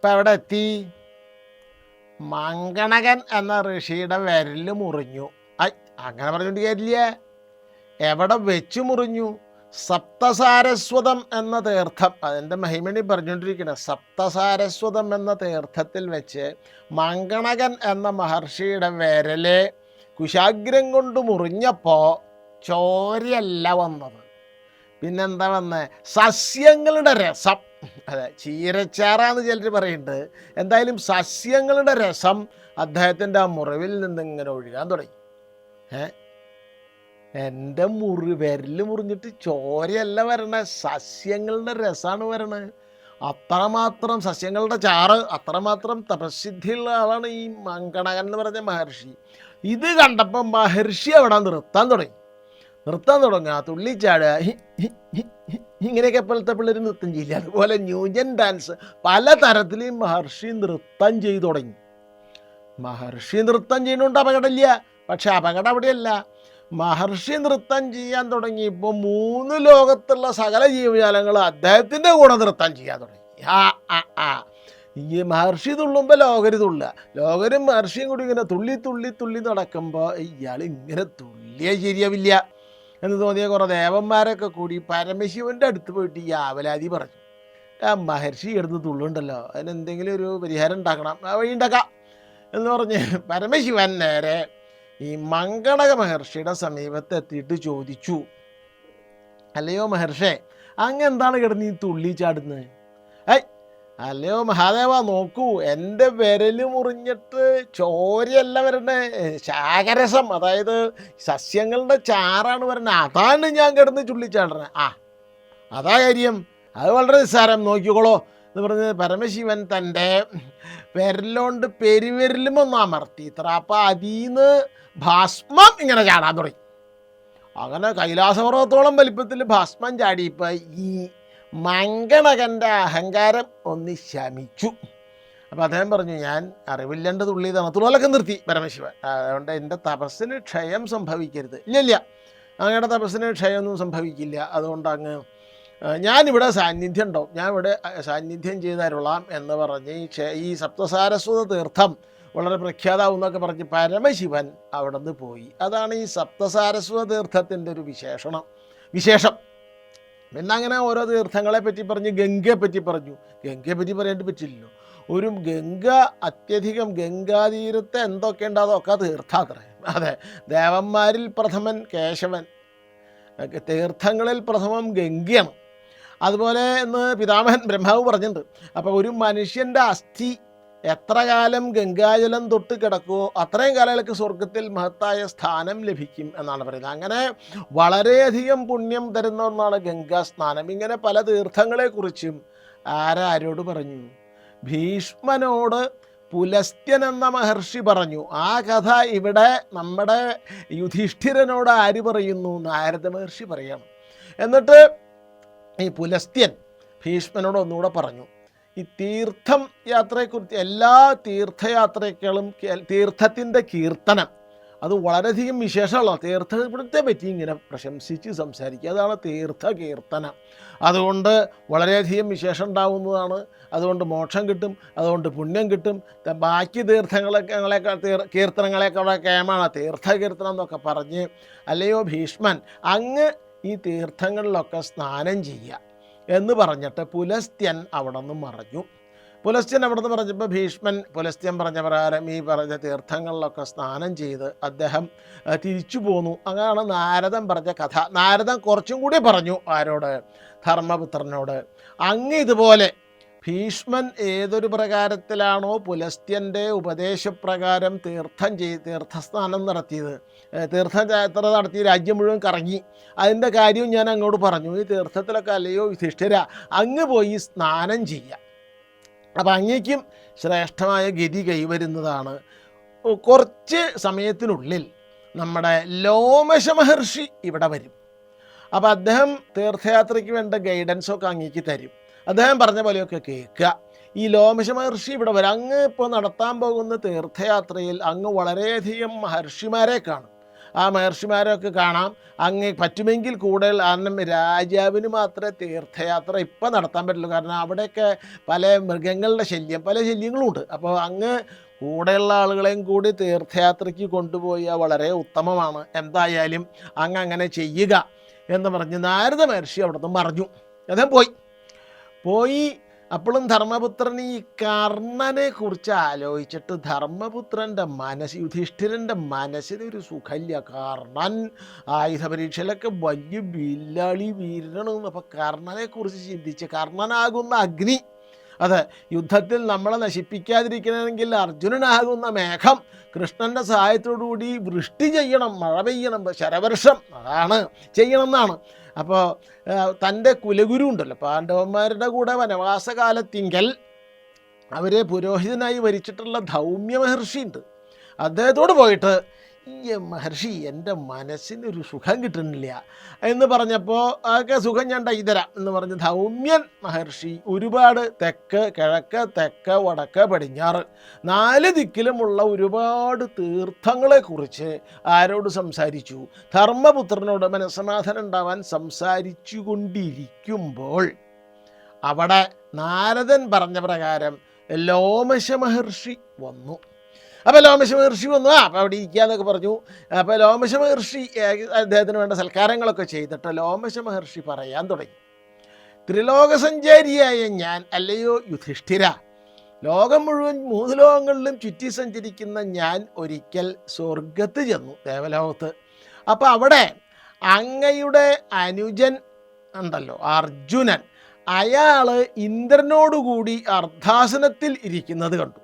ഇപ്പം എവിടെ എത്തി മങ്കണകൻ എന്ന ഋഷിയുടെ വിരൽ മുറിഞ്ഞു. ഐ അങ്ങനെ പറഞ്ഞുകൊണ്ട് കാര്യമില്ല. എവിടെ വെച്ച് മുറിഞ്ഞു? സപ്തസാരസ്വതം എന്ന തീർത്ഥം അതിന്റെ മഹിമണി പറഞ്ഞുകൊണ്ടിരിക്കുന്നത് സപ്തസാരസ്വതം എന്ന തീർത്ഥത്തിൽ വെച്ച് മങ്കണകൻ എന്ന മഹർഷിയുടെ വിരലെ കുശാഗ്രം കൊണ്ട് മുറിഞ്ഞപ്പോൾ ചോരയല്ല വന്നത്. പിന്നെന്താ വന്നത് സസ്യങ്ങളുടെ രസം. അതെ ചീരച്ചാറാന്ന് ചിലർ പറയുന്നുണ്ട് എന്തായാലും സസ്യങ്ങളുടെ രസം അദ്ദേഹത്തിന്റെ ആ മുറിവിൽ നിന്ന് ഇങ്ങനെ ഒഴുകാൻ തുടങ്ങി. ഏ? എന്റെ മുറി വിരൽ മുറിഞ്ഞിട്ട് ചോരയല്ല വരണേ സസ്യങ്ങളുടെ രസമാണ് വരണേ. അത്രമാത്രം സസ്യങ്ങളുടെ ചാറ് അത്രമാത്രം തപസ്സിദ്ധിയുള്ള ആളാണ് ഈ മങ്കണകൻ എന്ന് പറഞ്ഞ മഹർഷി. ഇത് കണ്ടപ്പോൾ മഹർഷി അവിടെ നിർത്താൻ തുടങ്ങി. നിർത്താൻ തുടങ്ങുക തുള്ളിച്ചാടുക ഇങ്ങനെയൊക്കെ ഇപ്പോഴത്തെ പിള്ളേർ നൃത്തം ചെയ്യില്ല? അതുപോലെ ന്യൂജൻ ഡാൻസ് പല തരത്തിൽ മഹർഷി നൃത്തം ചെയ്തു തുടങ്ങി. മഹർഷി നൃത്തം ചെയ്യുന്നുണ്ട് അപകടമില്ല. പക്ഷെ അപകടം അവിടെയല്ല. മഹർഷി നൃത്തം ചെയ്യാൻ തുടങ്ങിയപ്പോൾ മൂന്ന് ലോകത്തുള്ള സകല ജീവജാലങ്ങൾ അദ്ദേഹത്തിന്റെ കൂടെ നൃത്തം ചെയ്യാൻ തുടങ്ങി. ആ ആ ആ. ഈ മഹർഷി തുള്ളുമ്പോൾ ലോകര് തുള്ളുക. ലോകരും മഹർഷിയും കൂടി ഇങ്ങനെ തുള്ളി തുള്ളി തുള്ളി നടക്കുമ്പോൾ ഇയാൾ ഇങ്ങനെ തുള്ളിയ ശരിയാവില്ല. എന്ന് തോന്നിയ കുറേ ദേവന്മാരൊക്കെ കൂടി പരമശിവന്റെ അടുത്ത് പോയിട്ട് ഈ ആവലാതി പറഞ്ഞു. ആ മഹർഷി എടുത്ത് തുള്ളുണ്ടല്ലോ. അതിനെന്തെങ്കിലും ഒരു പരിഹാരം ഉണ്ടാക്കണം. ആ വഴി ഉണ്ടാക്കാം എന്ന് പറഞ്ഞ് പരമശിവൻ നേരെ ഈ മംഗളക മഹർഷിയുടെ സമീപത്തെത്തിയിട്ട് ചോദിച്ചു. അല്ലയോ മഹർഷേ അങ്ങ് എന്താണ് കിടന്ന് ഈ തുള്ളി ചാടുന്നത്? അല്ലയോ മഹാദേവ നോക്കൂ എന്റെ വിരൽ മുറിഞ്ഞിട്ട് ചോരയല്ല വരണേ ശാകരസം അതായത് സസ്യങ്ങളുടെ ചാറാണ് വരണേ അതാണ് ഞാൻ കിടന്ന് ചുള്ളിച്ചാടണേ ആ അതാ കാര്യം. അത് വളരെ നിസ്സാരം. നോക്കിക്കോളോ. എന്ന് പറഞ്ഞ് പരമശിവൻ തന്റെ വിരലോണ്ട് പെരുവിരലും ഒന്ന് അമർത്തി. ഇത്ര അപ്പം അതിന്ന് ഭാസ്മം ഇങ്ങനെ ചാടാൻ തുടങ്ങി. അങ്ങനെ കൈലാസപർവത്തോളം വലിപ്പത്തിൽ ഭാസ്മം ചാടിയപ്പോൾ ഈ മങ്കണകന്റെ അഹങ്കാരം ഒന്ന് ശമിച്ചു. അപ്പോൾ അദ്ദേഹം പറഞ്ഞു ഞാൻ അറിവില്ലന്റെ തുള്ളി തണുത്തുള്ളതൊക്കെ നിർത്തി പരമശിവൻ. അതുകൊണ്ട് എന്റെ തപസ്സിന് ക്ഷയം സംഭവിക്കരുത്. ഇല്ലില്ല ഇല്ല. അങ്ങയുടെ തപസ്സിന് ക്ഷയമൊന്നും സംഭവിക്കില്ല. അതുകൊണ്ട് അങ്ങ് ഞാനിവിടെ സാന്നിധ്യം ഉണ്ടാവും ഞാൻ ഇവിടെ സാന്നിധ്യം ചെയ്തരുളാം എന്ന് പറഞ്ഞ് ഈ ഈ സപ്തസാരസ്വത തീർത്ഥം വളരെ പ്രഖ്യാതാവും എന്നൊക്കെ പറഞ്ഞ് പരമശിവൻ അവിടെ നിന്ന് പോയി. അതാണ് ഈ സപ്തസാരസ്വത തീർത്ഥത്തിന്റെ ഒരു വിശേഷണം വിശേഷം. പിന്നെ അങ്ങനെ ഓരോ തീർത്ഥങ്ങളെ പറ്റി പറഞ്ഞ് ഗംഗയെ പറ്റി പറഞ്ഞു. ഗംഗയെ പറ്റി പറയാണ്ട് പറ്റില്ലല്ലോ. ഒരു ഗംഗ അത്യധികം ഗംഗാതീരത്തെ എന്തൊക്കെയുണ്ട് അതൊക്കെ തീർത്ഥാത്രേ അതെ ദേവന്മാരിൽ പ്രഥമൻ കേശവൻ. തീർത്ഥങ്ങളിൽ പ്രഥമം ഗംഗയാണ്. അതുപോലെ എന്ന് പിതാമഹൻ ബ്രഹ്മാവ് പറഞ്ഞിട്ടുണ്ട്. അപ്പോൾ ഒരു മനുഷ്യന്റെ അസ്ഥി എത്ര കാലം ഗംഗാജലം തൊട്ട് കിടക്കുമോ അത്രയും കാലങ്ങൾക്ക് സ്വർഗത്തിൽ മഹത്തായ സ്ഥാനം ലഭിക്കും എന്നാണ് പറയുന്നത്. അങ്ങനെ വളരെയധികം പുണ്യം തരുന്ന ഒന്നാണ് ഗംഗാ സ്നാനം. ഇങ്ങനെ പല തീർത്ഥങ്ങളെക്കുറിച്ചും ആരാരോട് പറഞ്ഞു? ഭീഷ്മനോട് പുലസ്ത്യൻ എന്ന മഹർഷി പറഞ്ഞു. ആ കഥ ഇവിടെ നമ്മുടെ യുധിഷ്ഠിരനോട് ആര് പറയുന്നു? നാരദ മഹർഷി പറയണം. എന്നിട്ട് ഈ പുലസ്ത്യൻ ഭീഷ്മനോട് ഒന്നുകൂടെ പറഞ്ഞു. ഈ തീർത്ഥം യാത്രയെക്കുറിച്ച് എല്ലാ തീർത്ഥയാത്രയ്ക്കളും തീർത്ഥത്തിന്റെ കീർത്തനം. അത് വളരെയധികം വിശേഷമുള്ള തീർത്ഥത്തെ പറ്റി ഇങ്ങനെ പ്രശംസിച്ച് സംസാരിക്കുക. അതാണ് തീർത്ഥ കീർത്തനം അതുകൊണ്ട് വളരെയധികം വിശേഷം ഉണ്ടാവുന്നതാണ്. അതുകൊണ്ട് മോക്ഷം കിട്ടും. അതുകൊണ്ട് പുണ്യം കിട്ടും. ബാക്കി തീർത്ഥങ്ങളൊക്കെ തീർ കീർത്തനങ്ങളെക്കാളെ കേമാണ് തീർത്ഥ കീർത്തനം എന്നൊക്കെ പറഞ്ഞ് അല്ലയോ ഭീഷ്മൻ അങ്ങ് ഈ തീർത്ഥങ്ങളിലൊക്കെ സ്നാനം ചെയ്യുക. എന്ന് പറഞ്ഞിട്ട് പുലസ്ത്യൻ അവിടെ നിന്ന് മറഞ്ഞു. പുലസ്ത്യൻ അവിടെ നിന്ന് പറഞ്ഞപ്പോൾ ഭീഷ്മൻ പുലസ്ത്യൻ പറഞ്ഞ പ്രകാരം ഈ പറഞ്ഞ തീർത്ഥങ്ങളിലൊക്കെ സ്നാനം ചെയ്ത് അദ്ദേഹം തിരിച്ചു പോന്നു. അങ്ങനെയാണ് നാരദൻ പറഞ്ഞ കഥ. നാരദൻ കുറച്ചും കൂടി പറഞ്ഞു ആരോട് ധർമ്മപുത്രനോട്. അങ്ങ് ഇതുപോലെ ഭീഷ്മൻ ഏതൊരു പ്രകാരത്തിലാണോ പുലസ്ത്യന്റെ ഉപദേശപ്രകാരം തീർത്ഥം ചെയ്ത് തീർത്ഥസ്നാനം നടത്തിയത്. തീർത്ഥയാത്ര നടത്തി രാജ്യം മുഴുവൻ കറങ്ങി. അതിന്റെ കാര്യവും ഞാൻ അങ്ങോട്ട് പറഞ്ഞു. ഈ തീർത്ഥത്തിലൊക്കെ അല്ലയോ യുധിഷ്ഠിര അങ്ങ് പോയി സ്നാനം ചെയ്യുക. അപ്പം അങ്ങേക്കും ശ്രേഷ്ഠമായ ഗതി കൈവരുന്നതാണ്. കുറച്ച് സമയത്തിനുള്ളിൽ നമ്മുടെ ലോമശ മഹർഷി ഇവിടെ വരും. അപ്പോൾ അദ്ദേഹം തീർത്ഥയാത്രയ്ക്ക് വേണ്ട ഗൈഡൻസൊക്കെ അങ്ങേക്ക് തരും. അദ്ദേഹം പറഞ്ഞ പോലെയൊക്കെ കേൾക്കുക. ഈ ലോമശ മഹർഷി ഇവിടെ വരും. അങ്ങ് ഇപ്പോൾ നടത്താൻ പോകുന്ന തീർത്ഥയാത്രയിൽ അങ്ങ് വളരെയധികം മഹർഷിമാരെ കാണും. ആ മഹർഷിമാരെയൊക്കെ കാണാം. അങ്ങ് പറ്റുമെങ്കിൽ കൂടുതൽ കാരണം രാജാവിന് മാത്രമേ തീർത്ഥയാത്ര ഇപ്പം നടത്താൻ പറ്റുള്ളൂ. കാരണം അവിടെയൊക്കെ പല മൃഗങ്ങളുടെ ശല്യം പല ശല്യങ്ങളും ഉണ്ട്. അപ്പോൾ അങ്ങ് കൂടെയുള്ള ആളുകളെയും കൂടി തീർത്ഥയാത്രയ്ക്ക് കൊണ്ടുപോയാൽ വളരെ ഉത്തമമാണ്. എന്തായാലും അങ്ങ് അങ്ങനെ ചെയ്യുക എന്ന് പറഞ്ഞ് നാരദ മഹർഷി അവിടെ പറഞ്ഞു അദ്ദേഹം പോയി. പോയി. അപ്പോഴും ധർമ്മപുത്രൻ ഈ കർണനെ കുറിച്ച് ആലോചിച്ചിട്ട് ധർമ്മപുത്രന്റെ മനസ്സ് യുധിഷ്ഠിരന്റെ മനസ്സിലൊരു സുഖല്യ കർണൻ. ആയുധ പരീക്ഷയിലൊക്കെ വലിയ വില്ലാളി വീരനാണ് അപ്പോൾ കർണനെ കുറിച്ച് ചിന്തിച്ച് കർണനാകുന്ന അഗ്നി. അതെ യുദ്ധത്തിൽ നമ്മളെ നശിപ്പിക്കാതിരിക്കണമെങ്കിൽ അർജുനനാകുന്ന മേഘം. കൃഷ്ണന്റെ സഹായത്തോടുകൂടി വൃഷ്ടി ചെയ്യണം മഴ പെയ്യണം ശരവർഷം. അതാണ് ചെയ്യണം എന്നാണ്. അപ്പോൾ തന്റെ കുലഗുരു ഉണ്ടല്ലോ. പാണ്ഡവന്മാരുടെ കൂടെ വനവാസകാലത്തിങ്കൽ അവരെ പുരോഹിതനായി വരിച്ചിട്ടുള്ള ധൗമ്യ മഹർഷിയുണ്ട് അദ്ദേഹത്തോട് പോയിട്ട് ഈ മഹർഷി എന്റെ മനസ്സിനൊരു സുഖം കിട്ടുന്നില്ല. എന്ന് പറഞ്ഞപ്പോൾ ആകെ സുഖം ഞാൻ തൈതരാം എന്ന് പറഞ്ഞ് ധൗമ്യൻ മഹർഷി ഒരുപാട് തെക്ക് കിഴക്ക് തെക്ക് വടക്ക് പടിഞ്ഞാറ് നാല് ദിക്കിലുമുള്ള ഒരുപാട് തീർത്ഥങ്ങളെക്കുറിച്ച് ആരോട് സംസാരിച്ചു. ധർമ്മപുത്രനോട് മനസ്സമാധാനം ഉണ്ടാവാൻ സംസാരിച്ചു കൊണ്ടിരിക്കുമ്പോൾ അവിടെ നാരദൻ പറഞ്ഞ പ്രകാരം ലോമശ മഹർഷി വന്നു. അപ്പോൾ ലോമശ മഹർഷി വന്നു. ആ അപ്പോൾ അവിടെ ഇരിക്കുക എന്നൊക്കെ പറഞ്ഞു. അപ്പോൾ ലോമശ മഹർഷി അദ്ദേഹത്തിന് വേണ്ട സൽക്കാരങ്ങളൊക്കെ ചെയ്തിട്ട് ലോമശ മഹർഷി പറയാൻ തുടങ്ങി. ത്രിലോകസഞ്ചാരിയായ ഞാൻ അല്ലയോ യുധിഷ്ഠിര ലോകം മുഴുവൻ മൂന്ന് ലോകങ്ങളിലും ചുറ്റി സഞ്ചരിക്കുന്ന ഞാൻ ഒരിക്കൽ സ്വർഗത്ത് ചെന്നു ദേവലോകത്ത്. അപ്പോൾ അവിടെ അങ്ങയുടെ അനുജൻ ഉണ്ടല്ലോ അർജുനൻ. അയാൾ ഇന്ദ്രനോടുകൂടി അർദ്ധാസനത്തിൽ ഇരിക്കുന്നത് കണ്ടു.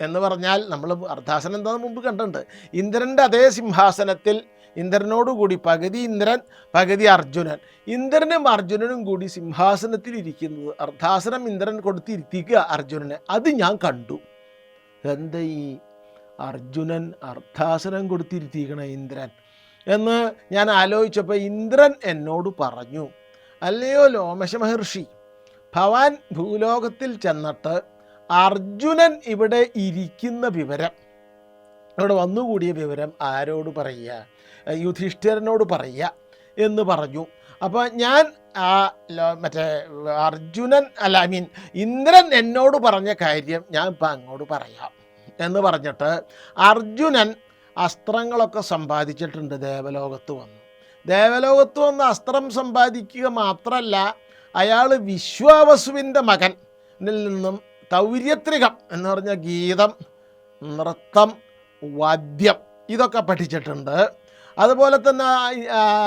എന്ന് പറഞ്ഞാൽ നമ്മൾ അർദ്ധാസനം എന്താണെന്ന് മുമ്പ് കണ്ടിട്ടുണ്ട്. ഇന്ദ്രന്റെ അതേ സിംഹാസനത്തിൽ ഇന്ദ്രനോടുകൂടി പകുതി ഇന്ദ്രൻ പകുതി അർജുനൻ. ഇന്ദ്രനും അർജുനനും കൂടി സിംഹാസനത്തിൽ ഇരിക്കുന്നത് അർദ്ധാസനം ഇന്ദ്രൻ കൊടുത്തിരുത്തിക്കുക അർജുനനെ. അത് ഞാൻ കണ്ടു. എന്താ ഈ അർജുനൻ അർദ്ധാസനം കൊടുത്തിരുത്തിക്കണ ഇന്ദ്രൻ? എന്ന് ഞാൻ ആലോചിച്ചപ്പോൾ ഇന്ദ്രൻ എന്നോട് പറഞ്ഞു അല്ലയോ ലോമശ മഹർഷി ഭവാൻ ഭൂലോകത്തിൽ ചെന്നിട്ട് അർജുനൻ ഇവിടെ ഇരിക്കുന്ന വിവരം ഇവിടെ വന്നുകൂടിയ വിവരം ആരോട് പറയുക യുധിഷ്ഠിരനോട് പറയുക എന്ന് പറഞ്ഞു. അപ്പോൾ ഞാൻ ആ മറ്റേ അർജുനൻ അല്ല ഐ മീൻ ഇന്ദ്രൻ എന്നോട് പറഞ്ഞ കാര്യം ഞാൻ ഇപ്പം അങ്ങോട്ട് പറയാം എന്ന് പറഞ്ഞിട്ട് അർജുനൻ അസ്ത്രങ്ങളൊക്കെ സമ്പാദിച്ചിട്ടുണ്ട് ദേവലോകത്ത് വന്നു. ദേവലോകത്ത് വന്ന് അസ്ത്രം സമ്പാദിക്കുക മാത്രമല്ല അയാൾ വിശ്വാവസുവിന്റെ മകൻ നിന്നും തൗര്യത്രികം എന്ന് പറഞ്ഞ ഗീതം നൃത്തം വാദ്യം ഇതൊക്കെ പഠിച്ചിട്ടുണ്ട്. അതുപോലെ തന്നെ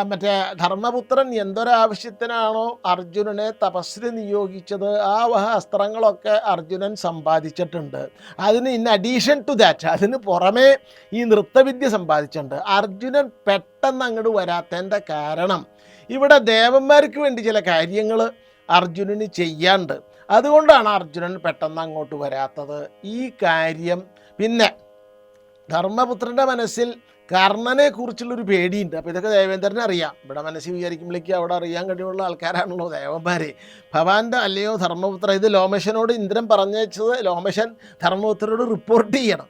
മറ്റേ ധർമ്മപുത്രൻ എന്തൊരാവശ്യത്തിനാണോ അർജുനനെ തപസ്സിന് നിയോഗിച്ചത് ആ വഹ അസ്ത്രങ്ങളൊക്കെ അർജുനൻ സമ്പാദിച്ചിട്ടുണ്ട്. അതിന് ഇൻ അഡീഷൻ ടു ദാറ്റ് അതിന് പുറമേ ഈ നൃത്തവിദ്യ സമ്പാദിച്ചിട്ടുണ്ട്. അർജുനൻ പെട്ടെന്ന് അങ്ങോട്ട് വരാത്തതിന്റെ കാരണം ഇവിടെ ദേവന്മാർക്ക് വേണ്ടി ചില കാര്യങ്ങൾ അർജുനന് ചെയ്യാണ്ട് അതുകൊണ്ടാണ് അർജുനൻ പെട്ടെന്ന് അങ്ങോട്ട് വരാത്തത്. ഈ കാര്യം പിന്നെ ധർമ്മപുത്രന്റെ മനസ്സിൽ കർണനെ കുറിച്ചുള്ളൊരു പേടിയുണ്ട്. അപ്പോൾ ഇതൊക്കെ ദേവേന്ദ്രനെ അറിയാം. ഇവിടെ മനസ്സിൽ വിചാരിക്കുമ്പോഴേക്കും അവിടെ അറിയാൻ കഴിവുള്ള ആൾക്കാരാണല്ലോ ദേവന്മാരെ. ഭവാന്റെ അല്ലയോ ധർമ്മപുത്ര ഇത് ലോമേശനോട് ഇന്ദ്രൻ പറഞ്ഞത് ലോമേശൻ ധർമ്മപുത്രനോട് റിപ്പോർട്ട് ചെയ്യണം.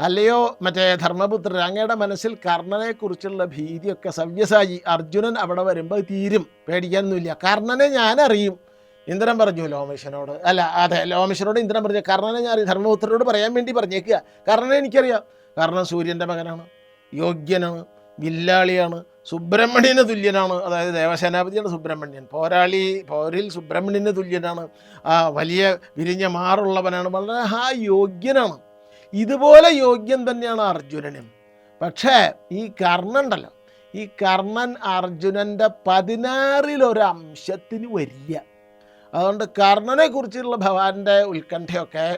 അല്ലയോ മറ്റേ ധർമ്മപുത്രൻ അങ്ങയുടെ മനസ്സിൽ കർണനെക്കുറിച്ചുള്ള ഭീതിയൊക്കെ സവ്യസായി. അർജുനൻ അവിടെ വരുമ്പോൾ തീരും. പേടിക്കാനൊന്നുമില്ല. കർണനെ ഞാനറിയും. ഇന്ദ്രൻ പറഞ്ഞു ലോമേശനോട് അല്ല അതെ ലോമേശനോട് ഇന്ദ്രൻ പറഞ്ഞു കർണനെ ഞാൻ. ധർമ്മപുത്രനോട് പറയാൻ വേണ്ടി പറഞ്ഞേക്കുക. കർണനെ എനിക്കറിയാം. കർണൻ സൂര്യന്റെ മകനാണ് യോഗ്യനാണ് വില്ലാളിയാണ് സുബ്രഹ്മണ്യന് തുല്യനാണ്. അതായത് ദേവസേനാപതിയാണ് സുബ്രഹ്മണ്യൻ. പോരാളി പോരിൽ സുബ്രഹ്മണ്യന് തുല്യനാണ്. ആ വലിയ വിരിഞ്ഞ മാറുള്ളവനാണ്. വളരെ ആ യോഗ്യനാണ്. ഇതുപോലെ യോഗ്യൻ തന്നെയാണ് അർജുനനും. പക്ഷേ ഈ കർണൻ ഉണ്ടല്ലോ ഈ കർണൻ അർജുനന്റെ പതിനാറിലൊരംശത്തിന് വരില്ല. അതുകൊണ്ട് കർണനെ കുറിച്ചുള്ള ഭഗവാന്റെ ഉത്കണ്ഠയൊക്കെ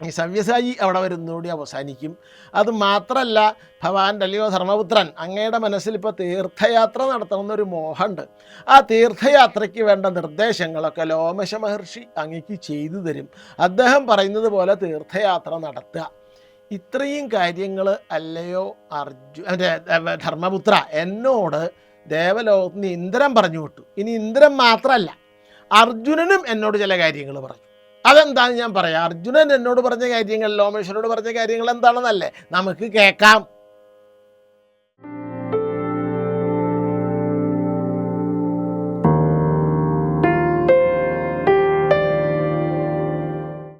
ഈ സവ്യസായി അവിടെ വരുന്നതോടെ അവസാനിക്കും. അത് മാത്രമല്ല ഭഗവാന്റെ അല്ലയോ ധർമ്മപുത്രൻ അങ്ങയുടെ മനസ്സിൽ ഇപ്പോൾ തീർത്ഥയാത്ര നടത്തണമെന്നൊരു മോഹമുണ്ട്. ആ തീർത്ഥയാത്രയ്ക്ക് വേണ്ട നിർദ്ദേശങ്ങളൊക്കെ ലോമശ മഹർഷി അങ്ങക്ക് ചെയ്തു തരും. അദ്ദേഹം പറയുന്നത് പോലെ തീർത്ഥയാത്ര നടത്തുക. ഇത്രയും കാര്യങ്ങൾ അല്ലയോ അർജു ധർമ്മപുത്ര എന്നോട് ദേവലോകത്തിന് ഇന്ദ്രൻ പറഞ്ഞു വിട്ടു. ഇനി ഇന്ദ്രൻ മാത്രമല്ല അർജുനനും എന്നോട് ചില കാര്യങ്ങൾ പറഞ്ഞു. അതെന്താണെന്ന് ഞാൻ പറയാം. അർജുനൻ എന്നോട് പറഞ്ഞ കാര്യങ്ങൾ ലോമേശ്വരനോട് പറഞ്ഞ കാര്യങ്ങൾ എന്താണെന്നല്ലേ? നമുക്ക് കേൾക്കാം.